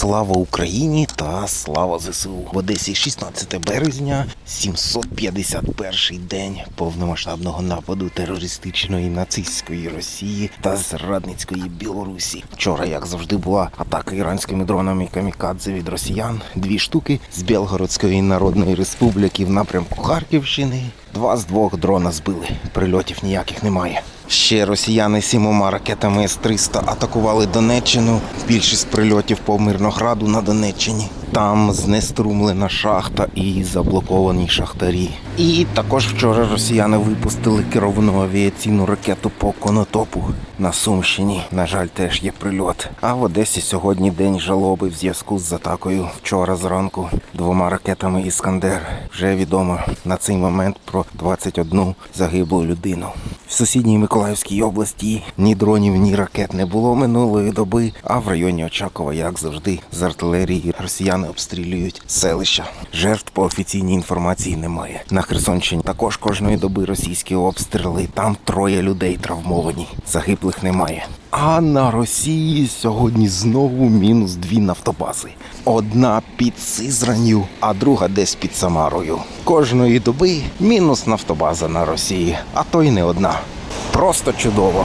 Слава Україні та слава ЗСУ. В Одесі 16 березня, 751 день повномасштабного нападу терористичної нацистської Росії та зрадницької Білорусі. Вчора, як завжди, була атака іранськими дронами камікадзе від росіян. Дві штуки з Білгородської Народної Республіки в напрямку Харківщини. Два з двох дрона збили. Прильотів ніяких немає. Ще росіяни сімома ракетами С-300 атакували Донеччину. Більшість прильотів по Мирнограду на Донеччині. Там знеструмлена шахта і заблоковані шахтарі. І також вчора росіяни випустили керовану авіаційну ракету по конотопу на Сумщині. На жаль, теж є прильот. А в Одесі сьогодні день жалоби в зв'язку з атакою вчора зранку двома ракетами Іскандер. Вже відомо на цей момент про 21 загиблу людину. В сусідній Миколаївській області ні дронів, ні ракет не було минулої доби. А в районі Очакова, як завжди, з артилерії росіяни обстрілюють селища. Жертв по офіційній інформації немає. На Херсонщині також кожної доби російські обстріли. Там троє людей травмовані. Загиблих немає. А на Росії сьогодні знову мінус дві нафтобази. Одна під Сизранью, а друга десь під Самарою. Кожної доби мінус нафтобаза на Росії, а то й не одна. Просто чудово.